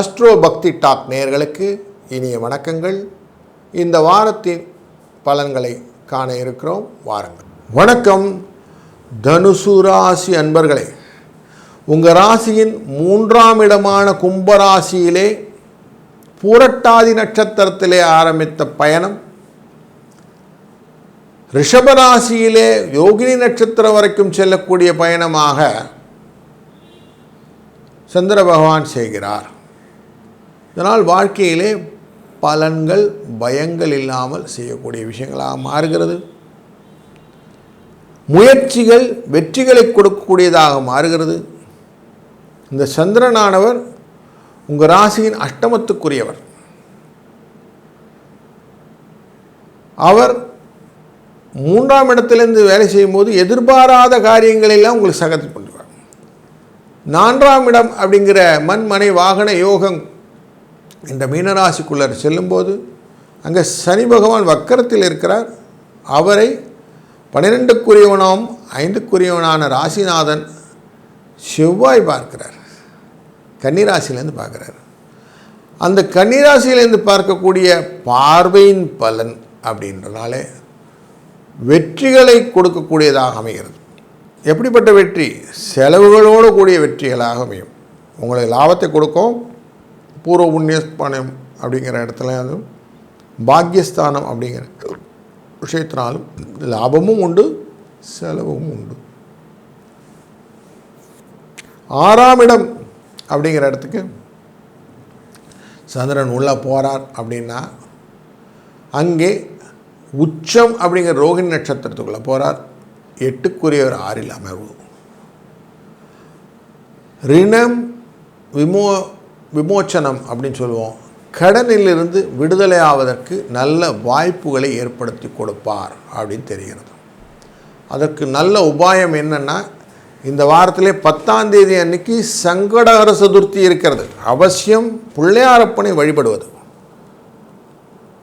Astro பக்தி talk நேயர்களுக்கு இனிய வணக்கங்கள். இந்த வாரத்தின் பலன்களை காண இருக்கிறோம். வாருங்கள். வணக்கம். தனுசு ராசி அன்பர்களே உங்கள் ராசியின் மூன்றாம் இடமான கும்பராசியிலே பூரட்டாதி நட்சத்திரத்திலே ஆரம்பித்த பயணம். ரிஷபராசியிலே யோகினி நட்சத்திரம் வரைக்கும் செல்லக்கூடிய பயணமாக சந்திர பகவான் செய்கிறார். இதனால் வாழ்க்கையிலே பலன்கள் பயங்கள் இல்லாமல் செய்யக்கூடிய விஷயங்களாக மாறுகிறது. முயற்சிகள் வெற்றிகளை கொடுக்கக்கூடியதாக மாறுகிறது. இந்த சந்திரனானவர் உங்கள் ராசியின் அஷ்டமத்துக்குரியவர். அவர் மூன்றாம் இடத்திலிருந்து வேலை செய்யும்போது எதிர்பாராத காரியங்களெல்லாம் உங்களுக்கு சகதி பண்ணுவார். நான்காம் இடம் அப்படிங்கிற மண் மனை வாகன யோகம் இந்த மீனராசிக்குள்ளர் செல்லும்போது அங்கே சனி பகவான் வக்கரத்தில் இருக்கிறார். அவரை பன்னிரெண்டுக்குரியவனாம் ஐந்துக்குரியவனான ராசிநாதன் செவ்வாய் பார்க்கிறார். கன்னிராசிலேருந்து பார்க்குறார். அந்த கன்னிராசியிலேருந்து பார்க்கக்கூடிய பார்வையின் பலன் அப்படின்றனாலே வெற்றிகளை கொடுக்கக்கூடியதாக அமைகிறது. எப்படிப்பட்ட வெற்றி? செலவுகளோடு கூடிய வெற்றிகளாக அமையும். உங்களுக்கு லாபத்தை கொடுக்கும் பூர்வ புண்ணியஸ்தானம் அப்படிங்கிற இடத்துல அதுவும் பாக்யஸ்தானம் அப்படிங்கிற விஷயத்தினாலும் லாபமும் உண்டு செலவும் உண்டு. ஆறாம் இடம் அப்படிங்கிற இடத்துக்கு சந்திரன் உள்ளே போகிறார் அப்படின்னா அங்கே உச்சம் அப்படிங்கிற ரோகிணி நட்சத்திரத்துக்குள்ளே போகிறார் எட்டுக்குரியவர் ஆறில் அமர்வு ரிணம் விமோ விமோச்சனம் அப்படின்னு சொல்லுவோம். கடனிலிருந்து விடுதலை ஆவதற்கு நல்ல வாய்ப்புகளை ஏற்படுத்தி கொடுப்பார் அப்படின்னு தெரிகிறது. அதற்கு நல்ல உபாயம் என்னென்னா இந்த வாரத்திலே பத்தாம் தேதி அன்னைக்கு சங்கடகர சதுர்த்தி இருக்கிறது. அவசியம் பிள்ளையாரப்பனை வழிபடுவது.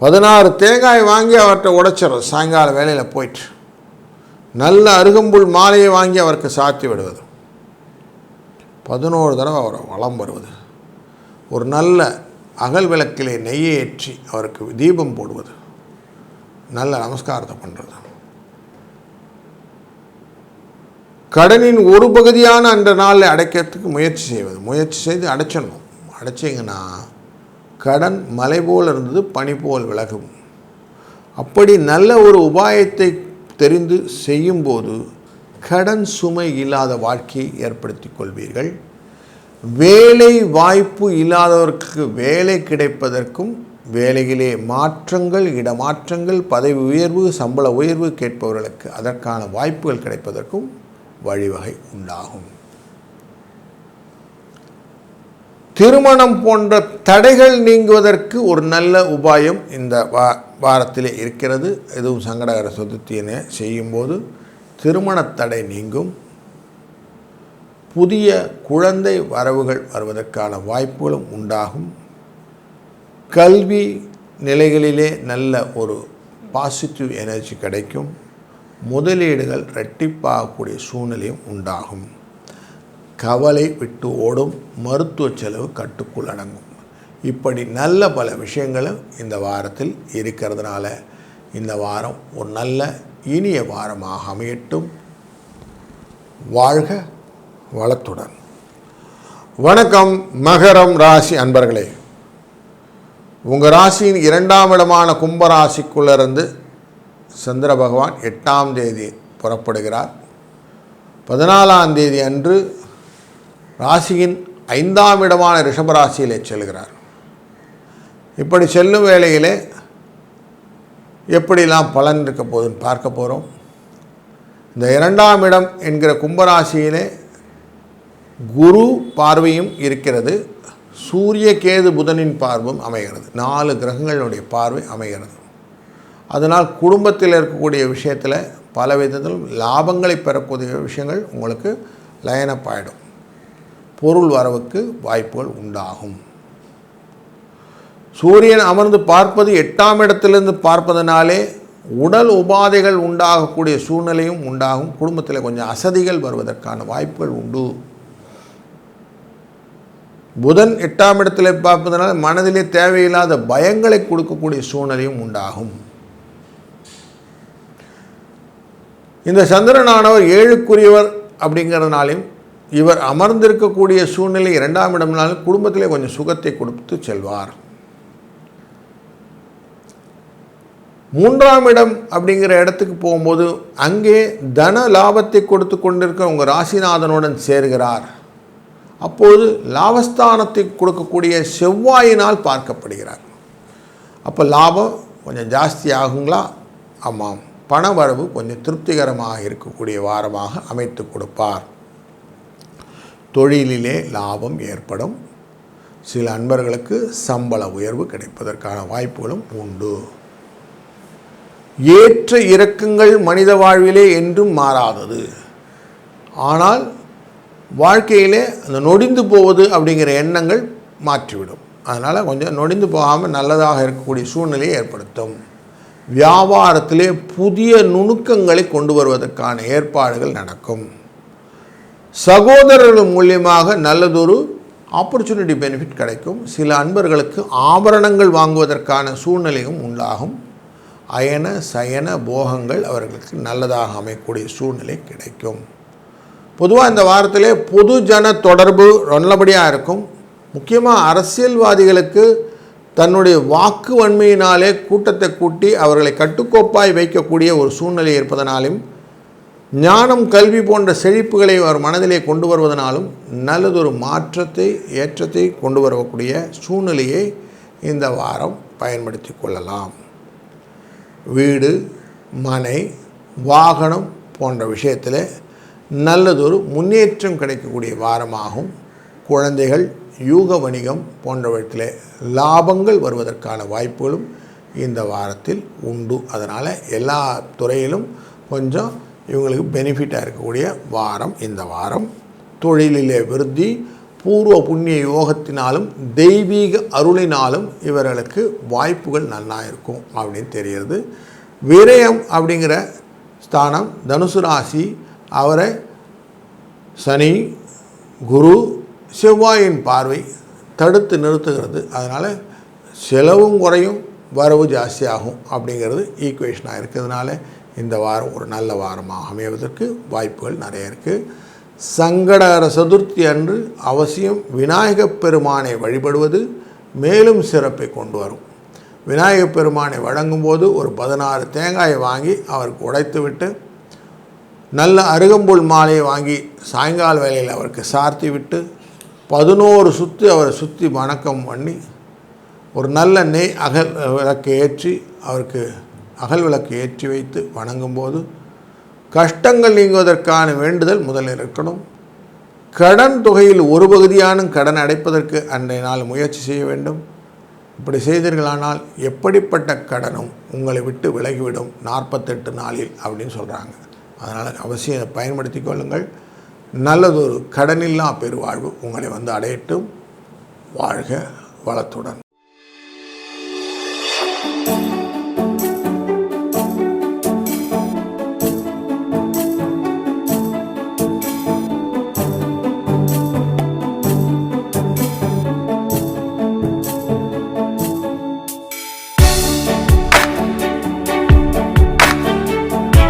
பதினாறு தேங்காய் வாங்கி அவர்கிட்ட உடைச்சிடும் சாயங்கால வேலையில் போயிட்டு. நல்ல அருகம்புல் மாலையை வாங்கி அவருக்கு சாத்தி விடுவது. பதினோரு தடவை அவரை வளம் வருவது. ஒரு நல்ல அகல் விளக்கிலே நெய்யை ஏற்றி அவருக்கு தீபம் போடுவது. நல்ல நமஸ்காரத்தை பண்ணுறது கடனின் ஒரு பகுதியான அந்த நாளில் அடைக்கிறதுக்கு முயற்சி செய்வது. முயற்சி செய்து அடைச்சிடணும். அடைச்சிங்கன்னா கடன் மலை போல் இருந்தது பனி போல் விலகும். அப்படி நல்ல ஒரு உபாயத்தை தெரிந்து செய்யும்போது கடன் சுமை இல்லாத வாழ்க்கையை ஏற்படுத்தி கொள்வீர்கள். வேலை வாய்ப்பு இல்லாதவருக்கு வேலை கிடைப்பதற்கும் வேலையிலே மாற்றங்கள் இடமாற்றங்கள் பதவி உயர்வு சம்பள உயர்வு கேட்பவர்களுக்கு அதற்கான வாய்ப்புகள் கிடைப்பதற்கும் வழிவகை உண்டாகும். திருமணம் போன்ற தடைகள் நீங்குவதற்கு ஒரு நல்ல உபாயம் இந்த வா வாரத்திலே இருக்கிறது. எதுவும் சங்கடகர சதுர்த்தியினை செய்யும்போது திருமண தடை நீங்கும். புதிய குழந்தை வரவுகள் வருவதற்கான வாய்ப்புகளும் உண்டாகும். கல்வி நிலைகளிலே நல்ல ஒரு பாசிட்டிவ் எனர்ஜி கிடைக்கும். முதலீடுகள் ரெட்டிப்பாகக்கூடிய சூழ்நிலையும் உண்டாகும். கவலை விட்டு ஓடும் மருத்துவ செலவு கட்டுக்குள் அடங்கும். இப்படி நல்ல பல விஷயங்களும் இந்த வாரத்தில் இருக்கிறதுனால இந்த வாரம் ஒரு நல்ல இனிய வாரமாக அமையட்டும். வாழ்க வளத்துடன். வணக்கம் மகரம் ராசி அன்பர்களே. உங்கள் ராசியின் இரண்டாம் இடமான கும்பராசிக்குள்ளிருந்து சந்திர பகவான் எட்டாம் தேதி புறப்படுகிறார். பதினாலாம் தேதி அன்று ராசியின் ஐந்தாம் இடமான ரிஷபராசியிலே செல்கிறார். இப்படி செல்லும் வேளையிலே எப்படிலாம் பலன் இருக்க போதுன்னு பார்க்க போகிறோம் இந்த இரண்டாம் இடம் என்கிற கும்பராசியிலே குரு பார்வையும் இருக்கிறது சூரிய கேது புதனின் பார்வும் அமைகிறது. நாலு கிரகங்களுடைய பார்வை அமைகிறது. அதனால் குடும்பத்தில் இருக்கக்கூடிய விஷயத்தில் பல விதத்திலும் லாபங்களை பெறக்கூடிய விஷயங்கள் உங்களுக்கு லைனப் ஆகிடும் பொருள் வரவுக்கு வாய்ப்புகள் உண்டாகும். சூரியன் அமர்ந்து பார்ப்பது எட்டாம் இடத்திலிருந்து பார்ப்பதனாலே உடல் உபாதைகள் உண்டாகக்கூடிய சூழ்நிலையும் உண்டாகும். குடும்பத்தில் கொஞ்சம் அசதிகள் வருவதற்கான வாய்ப்புகள் உண்டு. புதன் எட்டாம் இடத்துல பார்ப்பதனால் மனதிலே தேவையில்லாத பயங்களை கொடுக்கக்கூடிய சூழ்நிலையும் உண்டாகும். இந்த சந்திரனானவர் ஏழுக்குரியவர் அப்படிங்கிறதுனாலையும் இவர் அமர்ந்திருக்கக்கூடிய சூழ்நிலை இரண்டாம் இடம்னாலும் குடும்பத்திலே கொஞ்சம் சுகத்தை கொடுத்து செல்வார். மூன்றாம் இடம் அப்படிங்கிற இடத்துக்கு போகும்போது அங்கே தன லாபத்தை கொடுத்து கொண்டிருக்க உங்கள் ராசிநாதனுடன் சேர்கிறார். அப்போது லாபஸ்தானத்தை கொடுக்கக்கூடிய செவ்வாயினால் பார்க்கப்படுகிறார். அப்போ லாபம் கொஞ்சம் ஜாஸ்தி ஆகுங்களா? ஆமாம். பண வரவு கொஞ்சம் திருப்திகரமாக இருக்கக்கூடிய வாரமாக அமைத்து கொடுப்பார். தொழிலிலே லாபம் ஏற்படும். சில அன்பர்களுக்கு சம்பள உயர்வு கிடைப்பதற்கான வாய்ப்புகளும் உண்டு. ஏற்ற இறக்கங்கள் மனித வாழ்விலே என்றும் மாறாதது. ஆனால் வாழ்க்கையிலே அந்த நொடிந்து போவது அப்படிங்கிற எண்ணங்கள் மாற்றிவிடும். அதனால் கொஞ்சம் நொடிந்து போகாமல் நல்லதாக இருக்கக்கூடிய சூழ்நிலையை ஏற்படுத்தும். வியாபாரத்திலே புதிய நுணுக்கங்களை கொண்டு வருவதற்கான ஏற்பாடுகள் நடக்கும். சகோதரர்கள் மூலியமாக நல்லதொரு ஆப்பர்ச்சுனிட்டி பெனிஃபிட் கிடைக்கும். சில அன்பர்களுக்கு ஆபரணங்கள் வாங்குவதற்கான சூழ்நிலையும் உண்டாகும். அயன சயன போகங்கள் அவர்களுக்கு நல்லதாக அமையக்கூடிய சூழ்நிலை கிடைக்கும். பொதுவாக இந்த வாரத்திலே பொது ஜன தொடர்பு நல்லபடியாக இருக்கும். முக்கியமாக அரசியல்வாதிகளுக்கு தன்னுடைய வாக்கு வன்மையினாலே கூட்டத்தை கூட்டி அவர்களை கட்டுக்கோப்பாய் வைக்கக்கூடிய ஒரு சூழ்நிலை இருப்பதனாலும் ஞானம் கல்வி போன்ற செழிப்புகளை அவர் மனதிலே கொண்டு வருவதனாலும் நல்லதொரு மாற்றத்தை ஏற்றத்தை கொண்டு வரக்கூடிய சூழ்நிலையை இந்த வாரம் பயன்படுத்தி கொள்ளலாம். வீடு மனை வாகனம் போன்ற விஷயத்தில் நல்லதொரு முன்னேற்றம் கிடைக்கக்கூடிய வாரமாகும். குழந்தைகள் யூக வணிகம் போன்றவற்றில் லாபங்கள் வருவதற்கான வாய்ப்புகளும் இந்த வாரத்தில் உண்டு. அதனால் எல்லா துறையிலும் கொஞ்சம் இவங்களுக்கு பெனிஃபிட்டாக இருக்கக்கூடிய வாரம் இந்த வாரம். தொழிலிலே விருத்தி பூர்வ புண்ணிய யோகத்தினாலும் தெய்வீக அருளினாலும் இவர்களுக்கு வாய்ப்புகள் நல்லா இருக்கும் அப்படின்னு தெரிகிறது. விரயம் அப்படிங்கிற ஸ்தானம் தனுசு ராசி அவரை சனி குரு செவ்வாயின் பார்வை தடுத்து நிறுத்துகிறது. அதனால் செலவும் குறையும் வரவு ஜாஸ்தியாகும் அப்படிங்கிறது ஈக்குவேஷனாக இருக்கிறதுனால இந்த வாரம் ஒரு நல்ல வாரமாக அமைவதற்கு வாய்ப்புகள் நிறைய இருக்குது சங்கடகர சதுர்த்தி அன்று அவசியம் விநாயகப் பெருமானை வழிபடுவது மேலும் சிறப்பை கொண்டு வரும். விநாயகப் பெருமானை வழங்கும்போது ஒரு பதினாறு தேங்காயை வாங்கி அவருக்கு உடைத்துவிட்டு நல்ல அருகம்புல் மாலையை வாங்கி சாயங்கால வேலையில் அவருக்கு சார்த்தி விட்டு பதினோரு சுற்றி அவரை சுற்றி வணக்கம் பண்ணி ஒரு நல்ல நெய் அகல் விளக்கு ஏற்றி அவருக்கு அகல் விளக்கு ஏற்றி வைத்து வணங்கும்போது கஷ்டங்கள் நீங்குவதற்கான வேண்டுதல் முதலில் இருக்கணும். கடன் தொகையில் ஒரு பகுதியான கடன் அடைப்பதற்கு அன்றைய நாள் முயற்சி செய்ய வேண்டும். இப்படி செய்தீர்களானால் எப்படிப்பட்ட கடனும் உங்களை விட்டு விலகிவிடும் நாற்பத்தெட்டு நாளில் அப்படின்னு சொல்கிறாங்க அதனால் அவசியம் இதை பயன்படுத்தி கொள்ளுங்கள். நல்லதொரு கடனில்லா பெருவாழ்வு உங்களை வந்து அடையட்டும். வாழ்க வளத்துடன்.